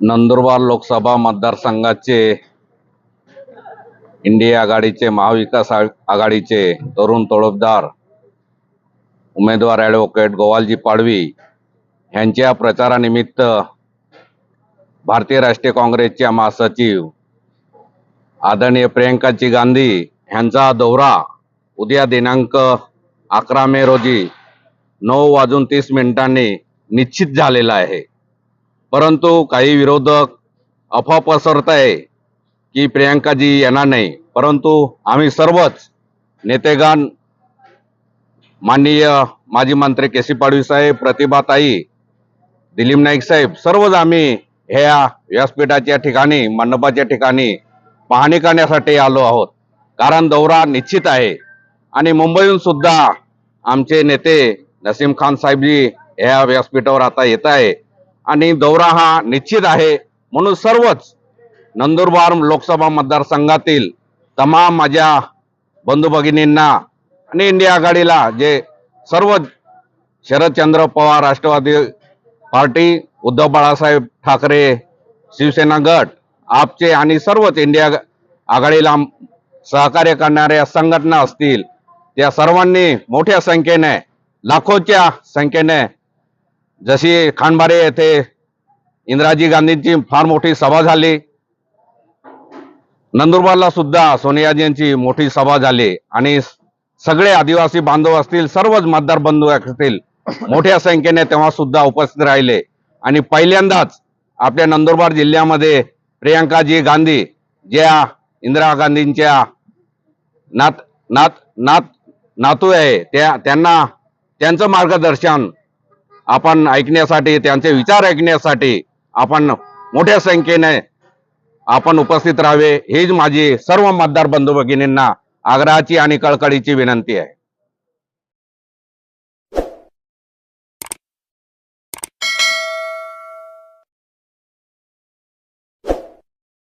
नंदुरबार लोकसभा मतदारसंघाचे इंडिया आघाडीचे महाविकास आघाडीचे तरुण तळपदार उमेदवार ॲडव्होकेट गोवालजी पाडवी यांच्या प्रचारानिमित्त भारतीय राष्ट्रीय काँग्रेसच्या महासचिव आदरणीय प्रियंकाजी गांधी यांचा दौरा उद्या दिनांक अकरा मे रोजी नऊ वाजून तीस मिनिटांनी निश्चित झालेला आहे. परंतु काही विरोधक अफवा पसरत आहे की प्रियांकाजी येणार नाही. परंतु आम्ही सर्वच नेतेगण माननीय माजी मंत्री के सी पाडवी साहेब प्रतिभाताई दिलीप नाईक साहेब सर्वच आम्ही ह्या व्यासपीठाच्या ठिकाणी मंडपाच्या ठिकाणी पाहणी करण्यासाठी आलो आहोत. कारण दौरा निश्चित आहे. आणि मुंबईहून सुद्धा आमचे नेते नसीम खान साहेबजी ह्या व्यासपीठावर आता येत आहे. आणि दौरा हा निश्चित आहे. म्हणून सर्वच नंदुरबार लोकसभा मतदारसंघातील तमाम माझ्या बंधू भगिनींना आणि इंडिया आघाडीला जे सर्व शरदचंद्र पवार राष्ट्रवादी पार्टी उद्धव बाळासाहेब ठाकरे शिवसेना गट आपचे आणि सर्वच इंडिया आघाडीला सहकार्य करणाऱ्या संघटना असतील त्या सर्वांनी मोठ्या संख्येने लाखोच्या संख्येने जशी खांडबारे येथे इंदिराजी गांधींची फार मोठी सभा झाली नंदुरबारला सुद्धा सोनियाजी यांची मोठी सभा झाली आणि सगळे आदिवासी बांधव असतील सर्वच मतदार बंधू असतील मोठ्या संख्येने तेव्हा सुद्धा उपस्थित राहिले. आणि पहिल्यांदाच आपल्या नंदुरबार जिल्ह्यामध्ये प्रियंकाजी गांधी ज्या इंदिरा गांधींच्या नात नात नात नातू आहे त्या त्यांना त्यांचं मार्गदर्शन आपण ऐकण्यासाठी त्यांचे विचार ऐकण्यासाठी आपण मोठ्या संख्येने आपण उपस्थित राहावे. हीच माझी सर्व मतदार बंधू भगिनींना आग्रहाची आणि कळकळीची विनंती आहे.